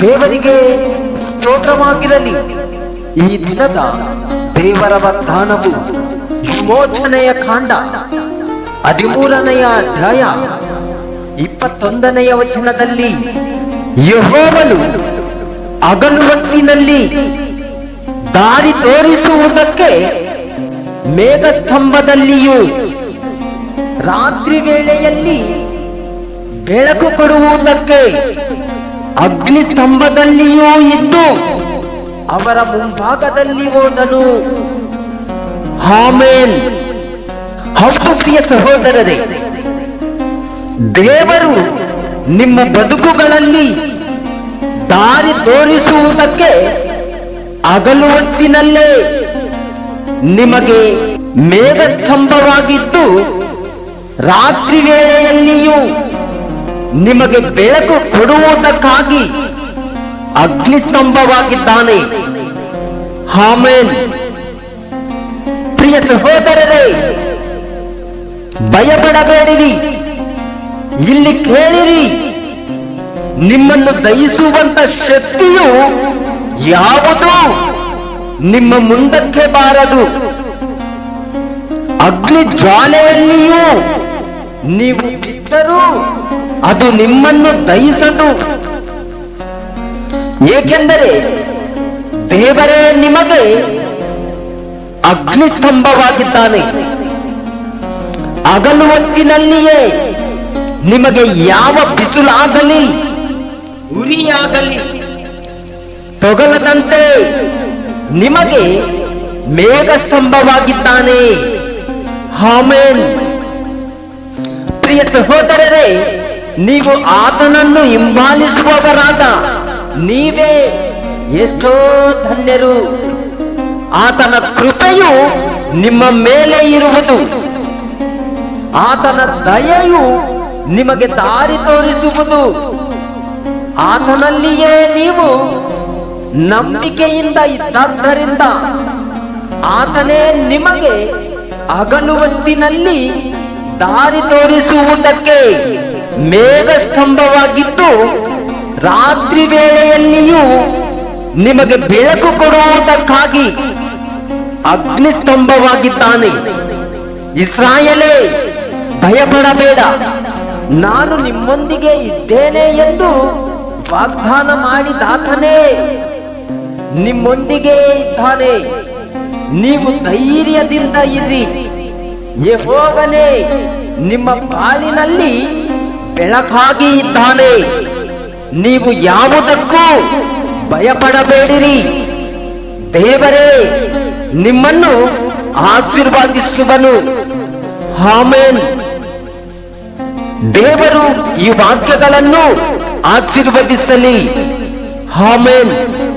ದೇವರಿಗೆ ಸ್ತೋತ್ರವಾಗಿರಲಿ. ಈ ದಿನದ ದೇವರ ವಾಗ್ದಾನವು ವಿಮೋಚನೆಯ ಕಾಂಡ. ಹದಿಮೂರನೆಯ ಅಧ್ಯಾಯ ಇಪ್ಪತ್ತೊಂದನೆಯ ವಚನದಲ್ಲಿ ಯಹೋವನು ಅಗಲುವತ್ತಿನಲ್ಲಿ ದಾರಿ ತೋರಿಸುವುದಕ್ಕೆ ಮೇಘಸ್ತಂಭದಲ್ಲಿಯೂ ರಾತ್ರಿ ವೇಳೆಯಲ್ಲಿ ಬೆಳಕು ಕೊಡುವುದಕ್ಕೆ ಅಗ್ನಿ ಸ್ತಂಭದಲ್ಲಿಯೂ ಇದ್ದು ಅವರ ಮುಂಭಾಗದಲ್ಲಿ ಹೋದನು. ಹಾಮೇನ್ ಹೌದು ಪ್ರಿಯ ಸಹೋದರರೇ, ದೇವರು ನಿಮ್ಮ ಬದುಕುಗಳಲ್ಲಿ ದಾರಿ ತೋರಿಸುವುದಕ್ಕೆ ಹಗಲು ಹೊತ್ತಿನಲ್ಲೇ ನಿಮಗೆ ಮೇಘಸ್ತಂಭವಾಗಿದ್ದು, ರಾತ್ರಿ ವೇಳೆಯಲ್ಲಿಯೂ ನಿಮಗೆ ಬೆಳಕು ಕೊಡುವುದಕ್ಕಾಗಿ ಅಗ್ನಿಸ್ತಂಭವಾಗಿದ್ದಾನೆ. ಹಾಮೇನ್ ಪ್ರಿಯ ಸಹೋದರರೇ, ಭಯಪಡಬೇಡಿರಿ. ಇಲ್ಲಿ ಕೇಳಿರಿ, ನಿಮ್ಮನ್ನು ದಯಿಸುವಂತ ಶಕ್ತಿಯು ಯಾವುದು? ನಿಮ್ಮ ಮುಂದಕ್ಕೆ ಬಾರದು. ಅಗ್ನಿ ಜ್ವಾಲೆಯಲ್ಲಿಯೂ ನೀವು ಬಿದ್ದರೂ ಅದು ನಿಮ್ಮನ್ನು ದಹಿಸದು. ಏಕೆಂದರೆ ದೇವರೇ ನಿಮಗೆ ಅಗ್ನಿ ಸ್ತಂಭವಾಗಿದ್ದಾನೆ. ಹೊತ್ತಿನಲ್ಲಿಯೇ ನಿಮಗೆ ಯಾವ ಬಿಸಿಲಾಗಲಿ, ಉರಿಯಾಗಲಿ, ತೊಗಲದಂತೆ ನಿಮಗೆ ಮೇಘಸ್ತಂಭವಾಗಿದ್ದಾನೆ. ಹಾಮೇನ್ ಪ್ರಿಯ ಸಹೋದರರೇ, ನೀವು ಆತನನ್ನು ಹಿಂಬಾಲಿಸುವವರಾದ ನೀವೇ ಎಷ್ಟೋ ಧನ್ಯರು. ಆತನ ಕೃಪೆಯು ನಿಮ್ಮ ಮೇಲೆ ಇರುವುದು. ಆತನ ದಯೆಯು ನಿಮಗೆ ದಾರಿ ತೋರಿಸುವುದು. ಆತನಲ್ಲಿಯೇ ನೀವು ನಂಬಿಕೆಯಿಂದ ಇದ್ದಾದ್ದರಿಂದ ಆತನೇ ನಿಮಗೆ ಅಗಲುವತ್ತಿನಲ್ಲಿ ದಾರಿ ತೋರಿಸುವುದಕ್ಕೆ ಮೇಘಸ್ತಂಭವಾಗಿದ್ದು ರಾತ್ರಿ ವೇಳೆಯಲ್ಲಿಯೂ ನಿಮಗೆ ಬೆಳಕು ಕೊಡುವುದಕ್ಕಾಗಿ ಅಗ್ನಿ ಸ್ತಂಭವಾಗಿದ್ದಾನೆ ಇಸ್ರಾಯಲೇ, ಭಯಪಡಬೇಡ. ನಾನು ನಿಮ್ಮೊಂದಿಗೆ ಇದ್ದೇನೆ ಎಂದು ವಾಗ್ದಾನ ಮಾಡಿದಾತನೇ ನಿಮ್ಮೊಂದಿಗೆ ಇದ್ದಾನೆ. ನೀವು ಧೈರ್ಯದಿಂದ ಇರಿ. ಯೆಹೋವನೇ, ನಿಮ್ಮ ಪಾಲಿನಲ್ಲಿ ಬೆಳಕಾಗಿ ಇದ್ದಾನೆ. ನೀವು ಯಾವುದಕ್ಕೂ ಭಯಪಡಬೇಡಿರಿ. ದೇವರೇ, ನಿಮ್ಮನ್ನು ಆಶೀರ್ವಾದಿಸುವನು. ಹಾಮೇನ್ ದೇವರು ಈ ವಾಕ್ಯಗಳನ್ನು ಆಶೀರ್ವದಿಸಲಿ. ಆಮೇನ್.